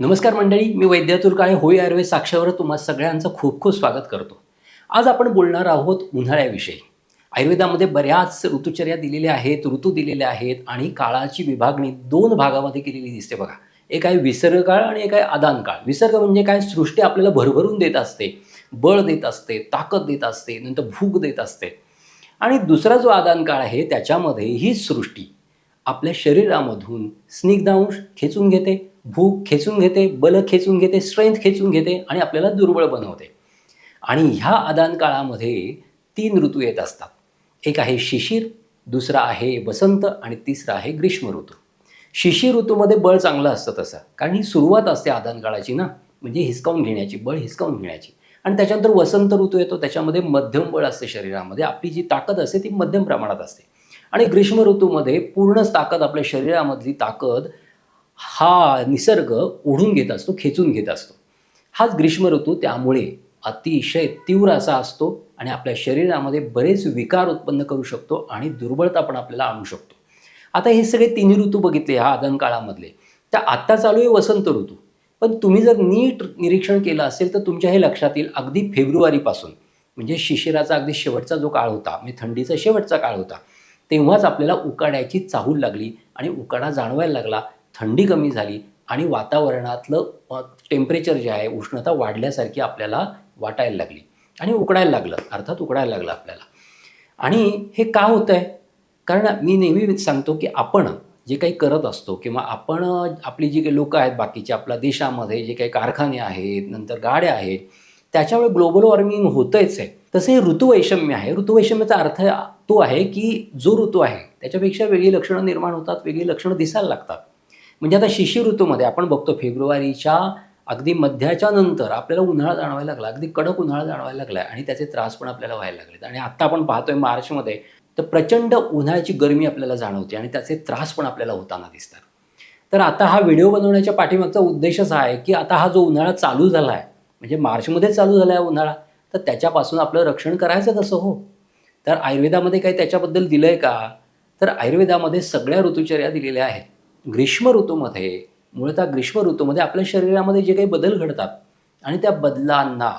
नमस्कार मंडळी मी वैद्यातुल काळे होळी आयुर्वेद साक्षावर तुम्हा सगळ्यांचं खूप खूप स्वागत करतो. आज आपण बोलणार आहोत उन्हाळ्याविषयी. आयुर्वेदामध्ये बऱ्याच ऋतुचर्या दिलेल्या आहेत ऋतू दिलेल्या आहेत आणि काळाची विभागणी दोन भागामध्ये केलेली दिसते बघा. एक आहे विसर्ग काळ आणि एक आहे आदान काळ विसर्ग म्हणजे काय? सृष्टी आपल्याला भरभरून देत असते. बळ देत असते ताकद देत असते नंतर भूक देत असते. आणि दुसरा जो आदान काळ आहे त्याच्यामध्ये ही सृष्टी आपल्या शरीरामधून स्निग्धांश खेचून घेते. भूक खेचून घेते बल खेचून घेते स्ट्रेंथ खेचून घेते आणि आपल्याला दुर्बळ बनवते. आणि ह्या आदान काळामध्ये तीन ऋतू येत असतात. एक आहे शिशिर दुसरा आहे वसंत आणि तिसरा आहे ग्रीष्म ऋतू. शिशिर ऋतूमध्ये बळ चांगलं असतं तसं. कारण ही सुरुवात असते आदान काळाची ना. म्हणजे हिसकावून घेण्याची बळ हिसकावून घेण्याची. आणि त्याच्यानंतर वसंत ऋतू येतो त्याच्यामध्ये मध्यम बळ असते शरीरामध्ये. आपली जी ताकद असते ती मध्यम प्रमाणात असते. आणि ग्रीष्म ऋतूमध्ये पूर्णच ताकद आपल्या शरीरामधली ताकद हा निसर्ग ओढून घेत असतो खेचून घेत असतो. हाच ग्रीष्म ऋतू त्यामुळे अतिशय तीव्र असा असतो आणि आपल्या शरीरामध्ये बरेच विकार उत्पन्न करू शकतो आणि दुर्बळता पण आपल्याला आणू शकतो. आता हे सगळे तिन्ही ऋतू बघितले ह्या आदन काळामधले. तर आत्ता चालू आहे वसंत ऋतू. पण तुम्ही जर नीट निरीक्षण केलं असेल तर तुमच्या हे लक्षात येईल अगदी फेब्रुवारीपासून म्हणजे शिशिराचा अगदी शेवटचा जो काळ होता म्हणजे थंडीचा शेवटचा काळ होता तेव्हाच आपल्याला उकाड्याची चाहूल लागली आणि उकाडा जाणवायला लागला थंडी कमी झाली आणि वातावरणातलं टेम्परेचर जे आहे उष्णता वाढल्यासारखी आपल्याला वाटायला लागली आणि उकडायला लागलं अर्थात उकडायला लागलं आपल्याला. आणि हे का होतं आहे कारण मी नेहमी सांगतो की आपण जे काही करत असतो किंवा आपण आपली जी काही लोकं आहेत बाकीचे आपल्या देशामध्ये जे काही कारखाने आहेत नंतर गाड्या आहेत त्याच्यामुळे ग्लोबल वॉर्मिंग होतंच आहे. तसे ऋतुवैषम्य आहे. ऋतुवैषम्याचा अर्थ तो आहे की जो ऋतू आहे त्याच्यापेक्षा वेगळी लक्षणं निर्माण होतात वेगळी लक्षणं दिसायला लागतात. म्हणजे आता शिशी ऋतूमध्ये आपण बघतो फेब्रुवारीच्या अगदी मध्याच्या नंतर आपल्याला उन्हाळा जाणवायला लागला अगदी कडक उन्हाळा जाणवायला लागला आणि त्याचे त्रास पण आपल्याला व्हायला लागलेत. आणि आत्ता आपण पाहतोय मार्चमध्ये तर प्रचंड उन्हाळ्याची गरमी आपल्याला जाणवते आणि त्याचे त्रास पण आपल्याला होताना दिसतात. तर आता हा व्हिडिओ बनवण्याच्या पाठीमागचा उद्देशच हा आहे की आता हा जो उन्हाळा चालू झाला आहे म्हणजे मार्चमध्येच चालू झाला आहे उन्हाळा तर त्याच्यापासून आपलं रक्षण करायचं कसं हो? तर आयुर्वेदामध्ये काही त्याच्याबद्दल दिलं आहे का? तर आयुर्वेदामध्ये सगळ्या ऋतुचर्या दिलेल्या आहेत. ग्रीष्म ऋतूमध्ये मुळतः ग्रीष्म ऋतूमध्ये आपल्या शरीरामध्ये जे काही बदल घडतात आणि त्या बदलांना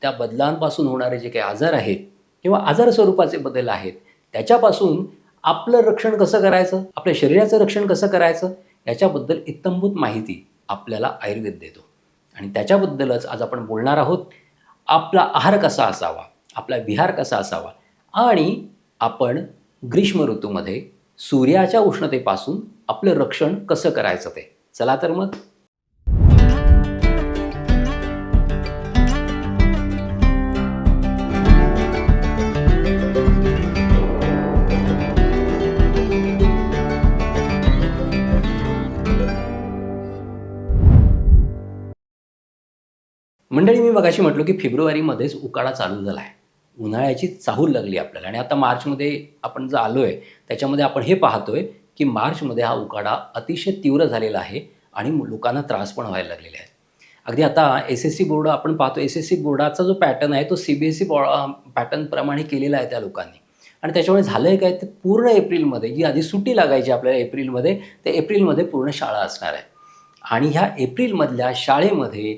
त्या बदलांपासून होणारे जे काही आजार आहेत किंवा आजार स्वरूपाचे बदल आहेत त्याच्यापासून आपलं रक्षण कसं करायचं आपल्या शरीराचं रक्षण कसं करायचं याच्याबद्दल इत्तंभूत माहिती आपल्याला आयुर्वेद देतो. आणि त्याच्याबद्दलच आज आपण बोलणार आहोत आपला आहार कसा असावा आपला विहार कसा असावा आणि आपण ग्रीष्म ऋतूमध्ये सूर्याच्या उष्णतेपासून आपलं रक्षण कसं करायचं ते? चला तर मग. मंडळी मी मगाशी म्हटलो की फेब्रुवारीमध्येच उकाडा चालू झाला आहे उन्हाळ्याची चाहूल लागली आपल्याला आणि आता मार्चमध्ये आपण जे आलो आहे त्याच्यामध्ये आपण हे पाहतोय की मार्चमध्ये हा उकाडा अतिशय तीव्र झालेला आहे आणि लोकांना त्रास पण व्हायला लागलेले आहेत अगदी आता एस एस सी बोर्ड आपण पाहतो एस एस सी बोर्डाचा जो पॅटर्न आहे तो सी बी एस सी बॉ पॅटर्नप्रमाणे केलेला आहे त्या लोकांनी. आणि त्याच्यामुळे झालं आहे काय ते पूर्ण एप्रिलमध्ये जी आधी सुट्टी लागायची आपल्याला एप्रिलमध्ये ते एप्रिलमध्ये पूर्ण शाळा असणार आहे. आणि ह्या एप्रिलमधल्या शाळेमध्ये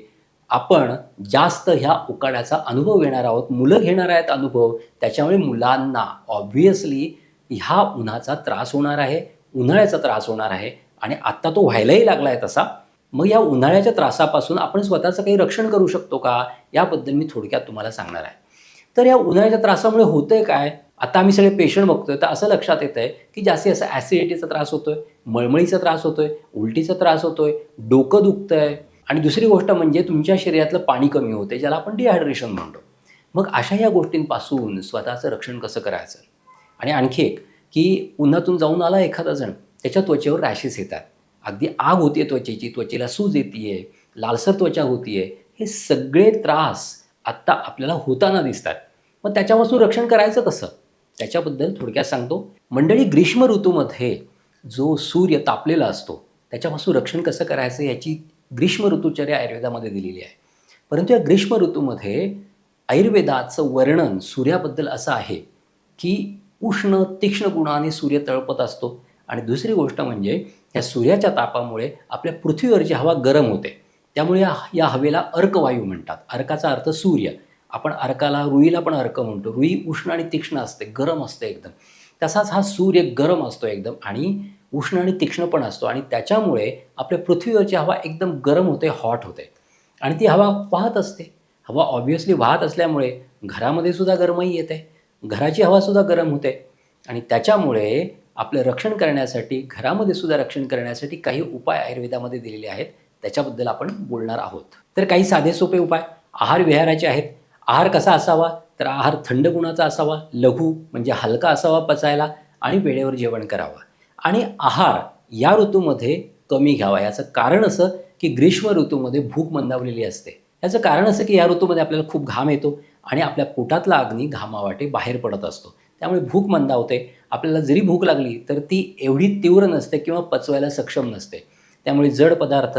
आपण जास्त ह्या उकाड्याचा अनुभव घेणार आहोत. मुलं घेणार आहेत अनुभव. त्याच्यामुळे मुलांना ऑब्व्हियसली ह्या उन्हाचा त्रास होणार आहे. उन्हाळ्याचा त्रास होणार आहे आणि आत्ता तो व्हायलाही लागला आहे तसा मग या उन्हाळ्याच्या त्रासापासून आपण स्वतःचं काही रक्षण करू शकतो का? याबद्दल मी थोडक्यात तुम्हाला सांगणार आहे. तर या उन्हाळ्याच्या त्रासामुळे होतंय काय? आता आम्ही सगळे पेशंट बघतोय तर असं लक्षात येतं आहे की जास्तीत जास्त ॲसिडिटीचा त्रास होतोय मळमळीचा त्रास होतोय उलटीचा त्रास होतोय डोकं दुखतंय. आणि दुसरी गोष्ट म्हणजे तुमच्या शरीरातलं पाणी कमी होते ज्याला आपण डिहायड्रेशन म्हणतो. मग अशा या गोष्टींपासून स्वतःचं रक्षण कसं करायचं? आणि आणखी एक की उन्हातून जाऊन आला एखादा जण त्याच्या त्वचेवर रॅशेस येतात. अगदी आग होते त्वचेची त्वचेला सूज येते लालसर त्वचा होतीये हे सगळे त्रास आत्ता आपल्याला होताना दिसतात. मग त्याच्यापासून रक्षण करायचं कसं? त्याच्याबद्दल थोडक्यात सांगतो. मंडळी ग्रीष्म ऋतूमध्ये जो सूर्य तापलेला असतो त्याच्यापासून रक्षण कसं करायचं याची ग्रीष्म ऋतूचर्या आयुर्वेदामध्ये दिलेली आहे. परंतु या ग्रीष्म ऋतूमध्ये आयुर्वेदाचं वर्णन सूर्याबद्दल असं आहे की उष्ण तीक्ष्ण गुणाने सूर्य तळपत असतो. आणि दुसरी गोष्ट म्हणजे या सूर्याच्या तापामुळे आपल्या पृथ्वीवरची हवा गरम होते. त्यामुळे या हवेला अर्कवायू म्हणतात. अर्काचा अर्थ सूर्य. आपण अर्काला रुईला पण अर्क म्हणतो. रुई उष्ण आणि तीक्ष्ण असते. गरम असते एकदम. तसाच हा सूर्य गरम असतो एकदम. आणि उष्ण आणि तीक्ष्ण पण असतो. आणि त्याच्यामुळे आपल्या पृथ्वीवरची हवा एकदम गरम होते हॉट होते. आणि ती हवा वाहत असते. हवा ऑब्व्हियसली वाहत असल्यामुळे घरामध्ये सुद्धा गरमही येते. घराची हवासुद्धा गरम होते. आणि त्याच्यामुळे आपलं रक्षण करण्यासाठी घरामध्ये सुद्धा रक्षण करण्यासाठी काही उपाय आयुर्वेदामध्ये दिलेले आहेत. त्याच्याबद्दल आपण बोलणार आहोत. तर काही साधे सोपे उपाय. आहार विहाराचे आहेत. आहार कसा असावा? तर आहार थंड गुणाचा असावा लघु म्हणजे हलका असावा पचायला आणि वेळेवर जेवण करावं. आणि आहार या ऋतूमध्ये कमी घ्यावा. याचं कारण असं की ग्रीष्म ऋतूमध्ये भूक मंदावलेली असते. याचं कारण असं की या ऋतूमध्ये आपल्याला खूप घाम येतो. आणि आपल्या पोटातला अग्नी घामावाटे बाहेर पडत असतो. त्यामुळे भूक मंदावते. आपल्याला जरी भूक लागली तर ती एवढी तीव्र नसते किंवा पचवायला सक्षम नसते. त्यामुळे जड पदार्थ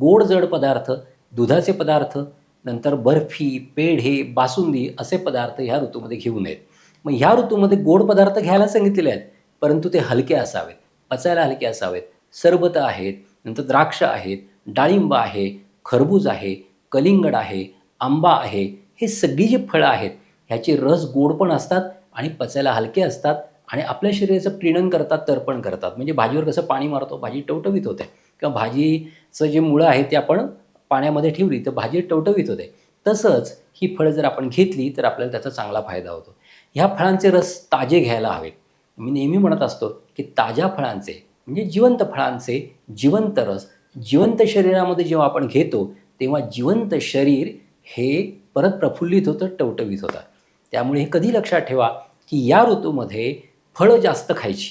गोड जड पदार्थ दुधाचे पदार्थ नंतर बर्फी पेढे बासुंदी असे पदार्थ ह्या ऋतूमध्ये घेऊ नयेत. मग ह्या ऋतूमध्ये गोड पदार्थ घ्यायला सांगितलेले आहेत परंतु ते हलके असावेत. पचायला हलके असावेत. सरबत आहेत नंतर द्राक्ष आहेत डाळिंब आहे खरबूज आहे कलिंगड आहे आंबा आहे हे सगळी जी फळं आहेत ह्याचे रस गोड पण असतात आणि पचायला हलके असतात आणि आपल्या शरीराचं प्रीणन करतात तर्पण करतात. म्हणजे भाजीवर कसं पाणी मारतो भाजी टवटवीत होते. किंवा भाजीचं जे मुळं आहे ते आपण पाण्यामध्ये ठेवली तर भाजी टवटवीत होते. तसंच ही फळं जर आपण घेतली तर आपल्याला त्याचा चांगला फायदा होतो. ह्या फळांचे रस ताजे घ्यायला हवेत. मी नेहमी म्हणत असतो की ताज्या फळांचे म्हणजे जिवंत फळांचे जिवंत रस जिवंत शरीरामध्ये जेव्हा आपण घेतो तेव्हा जिवंत शरीर हे परत प्रफुल्लित होतं टवटवीत होतात. त्यामुळे हे कधी लक्षात ठेवा की या ऋतूमध्ये फळं जास्त खायची.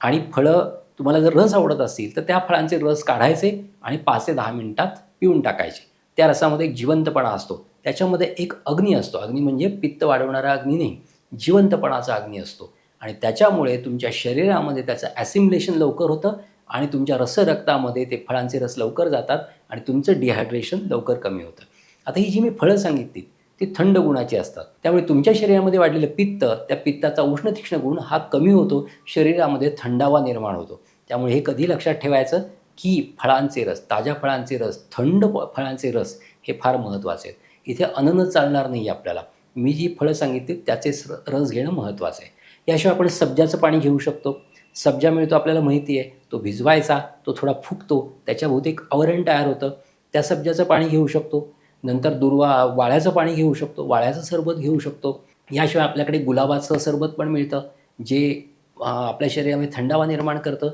आणि फळं तुम्हाला जर रस आवडत असतील तर त्या फळांचे रस काढायचे आणि पाच ते दहा मिनटात पिऊन टाकायचे. त्या रसामध्ये एक जिवंतपणा असतो. त्याच्यामध्ये एक अग्नी असतो. अग्नी म्हणजे पित्त वाढवणारा अग्नी नाही जिवंतपणाचा अग्नी असतो. आणि त्याच्यामुळे तुमच्या शरीरामध्ये त्याचं ॲसिम्युलेशन लवकर होतं आणि तुमच्या रसरक्तामध्ये ते फळांचे रस लवकर जातात आणि तुमचं डिहायड्रेशन लवकर कमी होतं. आता ही जी मी फळं सांगितली ती थंड गुणाची असतात. त्यामुळे तुमच्या शरीरामध्ये वाढलेलं पित्त त्या पित्ताचा उष्ण तीक्ष्ण गुण हा कमी होतो शरीरामध्ये थंडावा निर्माण होतो. त्यामुळे हे कधी लक्षात ठेवायचं? की फळांचे रस ताज्या फळांचे रस थंड प- फळांचे रस हे फार महत्त्वाचे आहेत. इथे अनन चालणार नाही आपल्याला. मी जी फळं सांगितली त्याचे र- रस घेणं महत्त्वाचं आहे. याशिवाय आपण सब्जाचं पाणी घेऊ शकतो. सब्जा मिळतो आपल्याला माहिती आहे. तो भिजवायचा तो थोडा फुगतो त्याच्याभोवती एक आवरण तयार होतं. त्या सब्जाचं पाणी घेऊ शकतो. नंतर दुर्वा वाळ्याचं पाणी घेऊ शकतो वाळ्याचं सरबत घेऊ शकतो. याशिवाय आपल्याकडे गुलाबाचं सरबत पण मिळतं जे आपल्या शरीरामध्ये थंडावा निर्माण करतं.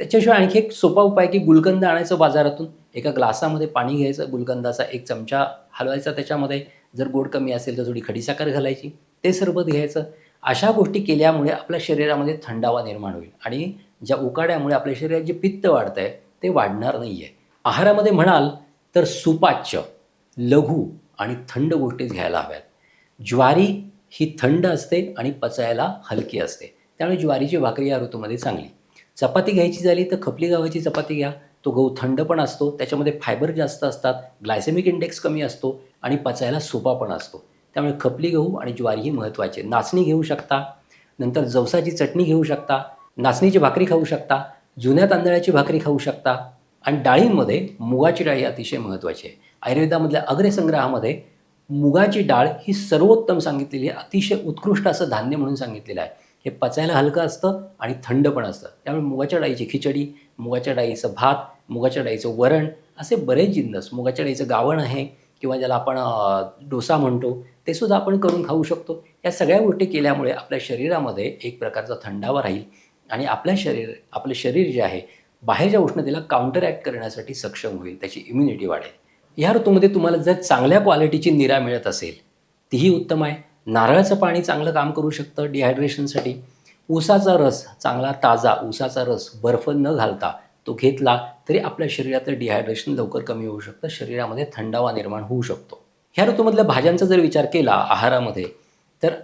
त्याच्याशिवाय आणखी एक सोपा उपाय की गुलकंद आणायचं बाजारातून. एका ग्लासामध्ये पाणी घ्यायचं गुलकंदाचा एक चमचा हलवायचा त्याच्यामध्ये. जर गोड कमी असेल तर थोडी खडीसाखर घालायची ते सरबत घ्यायचं. अशा गोष्टी केल्यामुळे आपल्या शरीरामध्ये थंडावा निर्माण होईल आणि ज्या उकाड्यामुळे आपल्या शरीरात जे पित्त वाढतं आहे ते वाढणार नाही आहे आहारामध्ये म्हणाल तर सुपाच्य. लघु आणि थंड गोष्टीच घ्यायला हव्यात. ज्वारी ही थंड असते आणि पचायला हलकी असते. त्यामुळे ज्वारीची भाकरी या ऋतूमध्ये चांगली. चपाती घ्यायची झाली तर खपली गव्हाची चपाती घ्या. तो गहू थंड पण असतो त्याच्यामध्ये फायबर जास्त असतात ग्लायसेमिक इंडेक्स कमी असतो आणि पचायला सोपा पण असतो. त्यामुळे खपली गहू आणि ज्वारी ही महत्त्वाची आहे नाचणी घेऊ शकता नंतर जवसाची चटणी घेऊ शकता नाचणीची भाकरी खाऊ शकता जुन्या तांदळाची भाकरी खाऊ शकता आणि डाळींमध्ये मुगाची डाळ ही अतिशय महत्त्वाची आहे. आयुर्वेदामधल्या अग्रसंग्रहामध्ये मुगाची डाळ ही सर्वोत्तम सांगितलेली आहे. अतिशय उत्कृष्ट असं धान्य म्हणून सांगितलेलं आहे. हे पचायला हलकं असतं आणि थंड पण असतं. त्यामुळे मुगाच्या डाळीची खिचडी मुगाच्या डाळीचं भात मुगाच्या डाळीचं वरण असे बरेच जिन्नस मुगाच्या डाळीचं गावण आहे किंवा ज्याला आपण डोसा म्हणतो ते सुद्धा आपण करून खाऊ शकतो. या सगळ्या गोष्टी केल्यामुळे आपल्या शरीरामध्ये एक प्रकारचा थंडावा राहील आणि आपल्या शरीर आपलं शरीर जे आहे बाहेरच्या उष्णतेला काउंटर ॲक्ट करण्यासाठी सक्षम होईल त्याची इम्युनिटी वाढेल. ह्या ऋतूमध्ये तुम्हाला जर चांगल्या क्वालिटीची निरा मिळत असेल तीही उत्तम आहे. नारळाचं पाणी चांगलं काम करू शकतं डिहायड्रेशनसाठी ऊसाचा रस चांगला ताजा ऊसाचा रस बर्फ न घालता तो घेतला तरी आपल्या शरीरातलं डिहायड्रेशन लवकर कमी होऊ शकतं शरीरामध्ये थंडावा निर्माण होऊ शकतो. ह्या ऋतूमधल्या भाज्यांचा जर विचार केला आहारामध्ये तर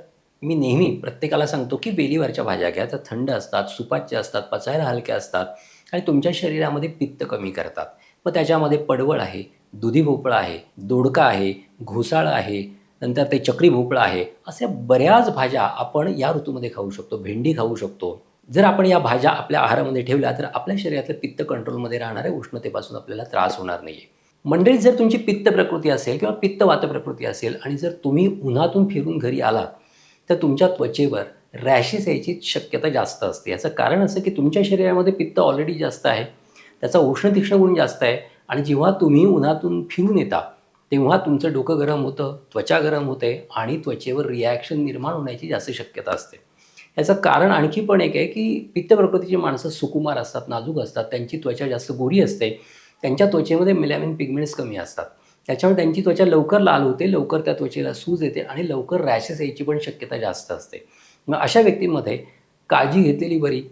मी नेहमी प्रत्येकाला सांगतो की वेलीवरच्या भाज्या घ्या. त्या थंड असतात सुपाच्य असतात पचायला हलक्या असतात. आणि तुमच्या शरीरामध्ये पित्त कमी करतात. मग त्याच्यामध्ये पडवळ आहे दुधी भोपळा आहे दोडका आहे घोसाळ आहे नंतर ते चक्री भोपळा आहे अशा बऱ्याच भाज्या आपण या ऋतूमध्ये खाऊ शकतो भेंडी खाऊ शकतो. जर आपण या भाज्या आपल्या आहारामध्ये ठेवल्या तर आपल्या शरीरातलं पित्त कंट्रोलमध्ये राहणाऱ्या उष्णतेपासून आपल्याला त्रास होणार नाही आहे मंडळीत जर तुमची पित्त प्रकृती असेल किंवा पित्त वात प्रकृती असेल आणि जर तुम्ही उन्हातून फिरून घरी आलात तर तुमच्या त्वचेवर रॅशेस यायची शक्यता जास्त असते. याचं कारण असं की तुमच्या शरीरामध्ये पित्त ऑलरेडी जास्त आहे. त्याचा उष्ण तीक्ष्ण गुण जास्त आहे. आणि जेव्हा तुम्ही उन्हातून फिरून येता तेव्हा तुमचं डोकं गरम होतं त्वचा गरम होते आणि त्वचेवर रिॲक्शन निर्माण होण्याची जास्त शक्यता असते. याचं कारण आणखी पण एक आहे की पित्त प्रकृतीची माणसं सुकुमार असतात नाजूक असतात. त्यांची त्वचा जास्त गोरी असते. त्यांच्या त्वचेमध्ये मिलॅमिन पिगमेंट्स कमी असतात. त्याच्यामुळे त्यांची त्वचा लवकर लाल होते लवकर त्या त्वचेला सूज येते आणि लवकर रॅशेस यायची पण शक्यता जास्त असते. मग अशा व्यक्तींमध्ये काळजी घेतलेली बरी.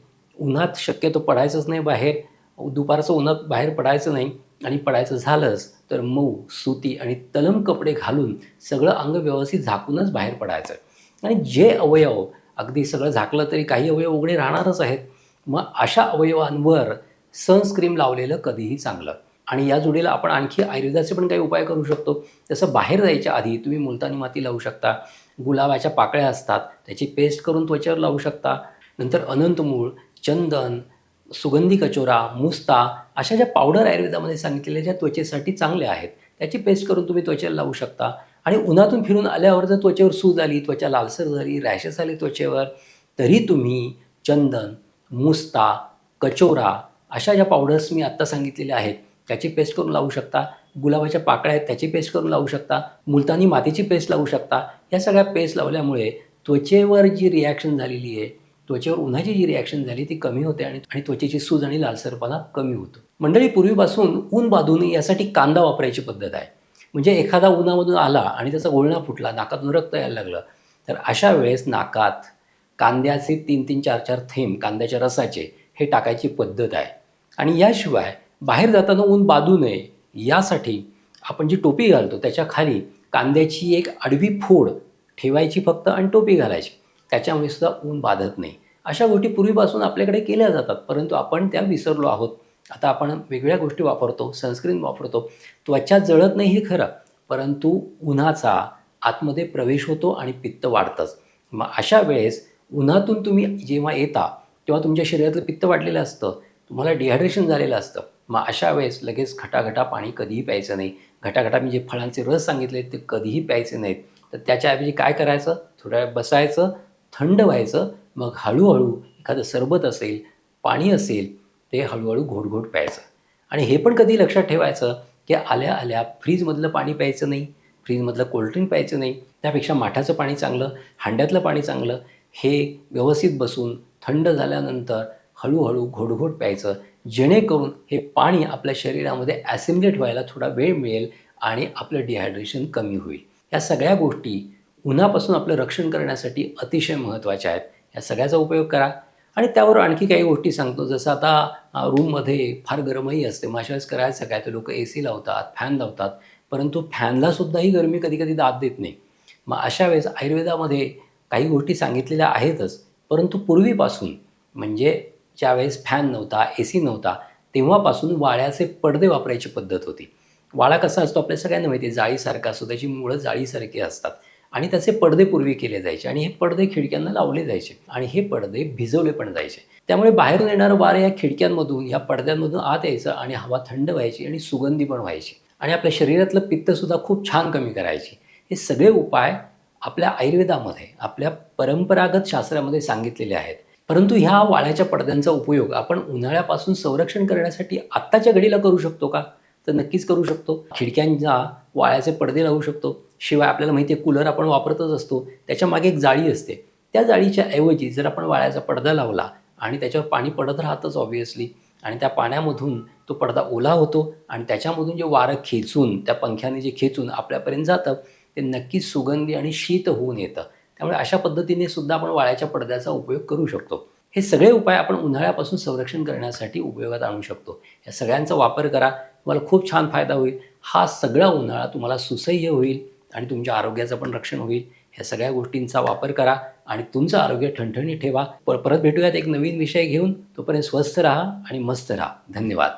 उन्हात शक्यतो पडायचंच नाही बाहेर. दुपारचं उन्हात बाहेर पडायचं नाही आणि पडायचं झालंच तर मऊ सुती आणि तलम कपडे घालून सगळं अंग व्यवस्थित झाकूनच बाहेर पडायचं. आणि जे अवयव अगदी सगळं झाकलं तरी काही अवयव उघडे राहणारच आहेत. मग अशा अवयवांवर सनस्क्रीम लावलेलं कधीही चांगलं. आणि या जोडीला आपण आणखी आयुर्वेदाचे पण काही उपाय करू शकतो. जसं बाहेर जायच्या आधी तुम्ही मुलतानी माती लावू शकता. गुलाबाच्या पाकळ्या असतात त्याची पेस्ट करून त्वचेवर लावू शकता. नंतर अनंतमूळ चंदन सुगंधी कचोरा मुस्ता अशा ज्या पावडर आयुर्वेदामध्ये सांगितलेल्या ज्या त्वचेसाठी चांगल्या आहेत त्याची पेस्ट करून तुम्ही त्वचेला लावू शकता. आणि उन्हातून फिरून आल्यावर जर त्वचेवर सूज आली त्वचा लालसर झाली रॅशेस आले त्वचेवर तरी तुम्ही चंदन मुस्ता कचोरा अशा ज्या पावडर्स मी आत्ता सांगितलेल्या आहेत त्याची पेस्ट करून लावू शकता. गुलाबाच्या पाकळ्या आहेत त्याची पेस्ट करून लावू शकता. मुलतानी मातीची पेस्ट लावू शकता. या सगळ्या पेस्ट लावल्यामुळे त्वचेवर जी रिॲक्शन झालेली आहे त्वचेवर उन्हाची जी रिॲक्शन झाली ती कमी होते आणि आणि त्वचेची सूज आणि लालसरपणा कमी होतो. मंडळी पूर्वीपासून ऊन बाधू नये यासाठी कांदा वापरायची पद्धत आहे. म्हणजे एखादा उन्हामधून आला आणि त्याचा गोळणा फुटला नाकातून रक्त यायला लागलं तर अशा वेळेस नाकात कांद्याचे तीन तीन चार चार थेंब कांद्याच्या रसाचे हे टाकायची पद्धत आहे. आणि याशिवाय बाहेर जाताना ऊन बाधू नये यासाठी आपण जी टोपी घालतो त्याच्याखाली कांद्याची एक आडवी फोड ठेवायची फक्त आणि टोपी घालायची. त्याच्यामुळे सुद्धा ऊन बाधत नाही. अशा गोष्टी पूर्वीपासून आपल्याकडे केल्या जातात परंतु आपण त्या विसरलो आहोत. आता आपण वेगळ्या गोष्टी वापरतो सनस्क्रीन वापरतो. त्वचा जळत नाही हे खरं परंतु उन्हाचा आतमध्ये प्रवेश होतो आणि पित्त वाढतंच. मग अशा वेळेस उन्हातून तुम्ही जेव्हा येता तेव्हा तुमच्या शरीरातलं पित्त वाढलेलं असतं तुम्हाला डिहायड्रेशन झालेलं असतं. मग अशा वेळेस लगेच घटाघटा पाणी कधीही प्यायचं नाही. घटाघटा मी जे फळांचे रस सांगितले ते कधीही प्यायचे नाहीत. तर त्याच्याऐवजी काय करायचं? थोड्या वेळ बसायचं थंड व्हायचं मग हळूहळू एखादं सरबत असेल पाणी असेल ते हळूहळू घोटघोट प्यायचं. आणि हे पण कधी लक्षात ठेवायचं की आल्या आल्या फ्रीजमधलं पाणी प्यायचं नाही फ्रीजमधलं कोल्ड्रिंक प्यायचं नाही. त्यापेक्षा माठाचं पाणी चांगलं हांड्यातलं पाणी चांगलं हे व्यवस्थित बसून थंड झाल्यानंतर हळूहळू घोटघोट प्यायचं जेणेकरून हे पाणी आपल्या शरीरामध्ये ॲसिम्युलेट व्हायला थोडा वेळ मिळेल आणि आपलं डिहायड्रेशन कमी होईल. या सगळ्या गोष्टी उन्हापासून आपलं रक्षण करण्यासाठी अतिशय महत्त्वाच्या आहेत. या सगळ्याचा उपयोग करा. आणि त्यावर आणखी काही गोष्टी सांगतो. जसं आता रूममध्ये फार गरमही असते. माशाच करायचं काय? तर लोक ए सी लावतात फॅन लावतात. परंतु फॅनलासुद्धाही गरमी कधी कधी दाद देत नाही. मग अशा वेळेस आयुर्वेदामध्ये काही गोष्टी सांगितलेल्या आहेतच. परंतु पूर्वीपासून म्हणजे ज्यावेळेस फॅन नव्हता ए सी नव्हता तेव्हापासून वाळ्याचे पडदे वापरायची पद्धत होती. वाळा कसा असतो आपल्या सगळ्यांना माहिती आहे जाळीसारखा असतो त्याची मुळं जाळीसारखी असतात. आणि त्याचे पडदे पूर्वी केले जायचे आणि हे पडदे खिडक्यांना लावले जायचे आणि हे पडदे भिजवले पण जायचे. त्यामुळे बाहेरून येणारं वारं या खिडक्यांमधून या पडद्यांमधून आत यायचं आणि हवा थंड व्हायची आणि सुगंधी पण व्हायची. आणि आपल्या शरीरातलं पित्तसुद्धा खूप छान कमी करायची. हे सगळे उपाय आपल्या आयुर्वेदामध्ये आपल्या परंपरागत शास्त्रामध्ये सांगितलेले आहेत. परंतु ह्या वाळ्याच्या पडद्यांचा उपयोग आपण उन्हाळ्यापासून संरक्षण करण्यासाठी आत्ताच्या घडीला करू शकतो का? तर नक्कीच करू शकतो. खिडक्यांचा वाळ्याचे पडदे लावू शकतो. शिवाय आपल्याला माहिती आहे कूलर आपण वापरतच असतो. त्याच्यामागे एक जाळी असते. त्या जाळीच्या ऐवजी जर आपण वाळ्याचा पडदा लावला आणि त्याच्यावर पाणी पडत राहतच ऑब्व्हियसली आणि त्या पाण्यामधून तो पडदा ओला होतो आणि त्याच्यामधून जे वारं खेचून त्या पंख्याने जे खेचून आपल्यापर्यंत जातं ते नक्कीच सुगंधी आणि शीत होऊन येतं. त्यामुळे अशा पद्धतीने सुद्धा आपण वाळ्याच्या पडद्याचा उपयोग करू शकतो. हे सगळे उपाय आपण उन्हाळ्यापासून संरक्षण करण्यासाठी उपयोगात आणू शकतो. या सगळ्यांचा वापर करा. तुम्हाला खूप छान फायदा होईल. हा सगळा उन्हाळा तुम्हाला सुसह्य होईल आणि तुमच्या आरोग्याचं पण रक्षण होईल. ह्या सगळ्या गोष्टींचा वापर करा आणि तुमचं आरोग्य ठणठणीत ठेवा. पर परत भेटूयात एक नवीन विषय घेऊन. तोपर्यंत स्वस्थ राहा आणि मस्त राहा. धन्यवाद.